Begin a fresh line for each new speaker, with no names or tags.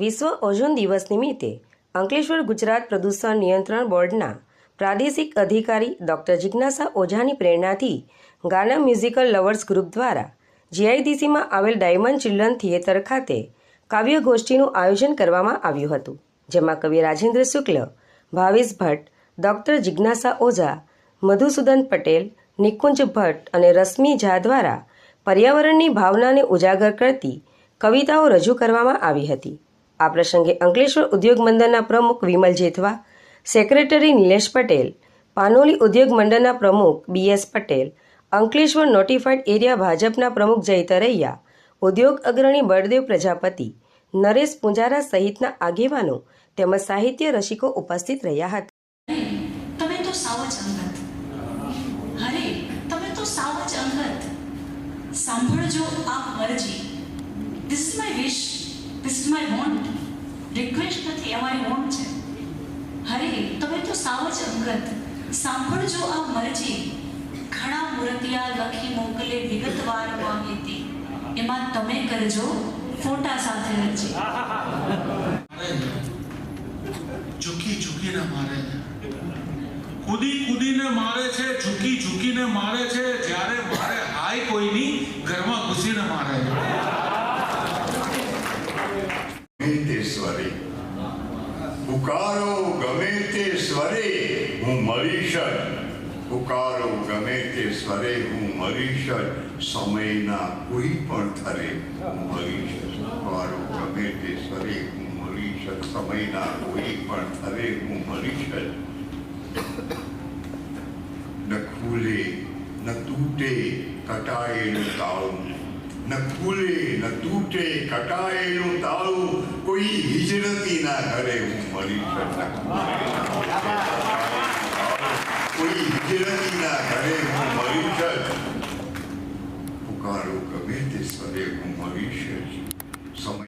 વિશ્વ ઓઝોન દિવસ નિમિત્તે અંકલેશ્વર ગુજરાત પ્રદૂષણ નિયંત્રણ બોર્ડના પ્રાદેશિક અધિકારી ડૉક્ટર જિજ્ઞાસા ઓઝાની પ્રેરણાથી ગાના મ્યુઝિકલ લવર્સ ગ્રુપ દ્વારા જીઆઈડીસીમાં આવેલ ડાયમંડ ચિલ્ડ્રન થિયેટર ખાતે કાવ્યગોષ્ઠીનું આયોજન કરવામાં આવ્યું હતું, જેમાં કવિ રાજેન્દ્ર શુક્લ, ભાવેશ ભટ્ટ, ડૉક્ટર જિજ્ઞાસા ઓઝા, મધુસૂદન પટેલ, નિકુંજ ભટ્ટ અને રશ્મિ ઝા દ્વારા પર્યાવરણની ભાવનાને ઉજાગર કરતી કવિતાઓ રજૂ કરવામાં આવી હતી. આ પ્રસંગે અંકલેશ્વર ઉદ્યોગ મંડળના પ્રમુખ વિમલ જેથવા સેક્રેટરી નિલેશ પટેલ, પાનોલી ઉદ્યોગ મંડળના પ્રમુખ BS Patel, Ankleshwar notified area ભાજપના પ્રમુખ જય તરૈયા ઉદ્યોગ અગ્રણી બળદેવ પ્રજાપતિ, નરેશ પુંજારા સહિતના આગેવાનો તેમજ સાહિત્ય રસિકો ઉપસ્થિત રહ્યા હતા.
સાંભળજો આપ મરજી this my wish this is my want request નથી અમારી વોન્ટ છે. હરે, તમે તો સાવ જ અંગત. સાંભળજો આ મરજી. ઘણા મૂર્તિયા લખી મોકલે વિગતવાર માહિતી. એમાં તમે કરજો, ફોટા સાથે રજી
ઝૂકી ઝૂકીને મારે છે. કૂદી કૂદીને મારે છે, ઝૂકી ઝૂકીને મારે છે. જ્યારે મારે હાય કોઈની ઘરમાં ઘૂસીને મારે છે
ગમે તે સ્વરે પુકારો ગમે તે સ્વરે હું મળીશ જ. પુકારો ગમે તે સ્વરે હું મળીશ જ. સમયના કોઈ પણ થરે હું મળીશ જ. પુકારો ગમે તે સ્વરે હું મળીશ જ. સમયના કોઈ પણ થરે હું મળીશ જ. ન ખુલે, ન તૂટે કટાયેલું તાળું ન ખુલે, ન તૂટે કટાયેલું તાળું કોઈ હિજરતી ના política de la Hoy izquierda com Marinchas. O cara, o cabete, estarei com o Marinchas.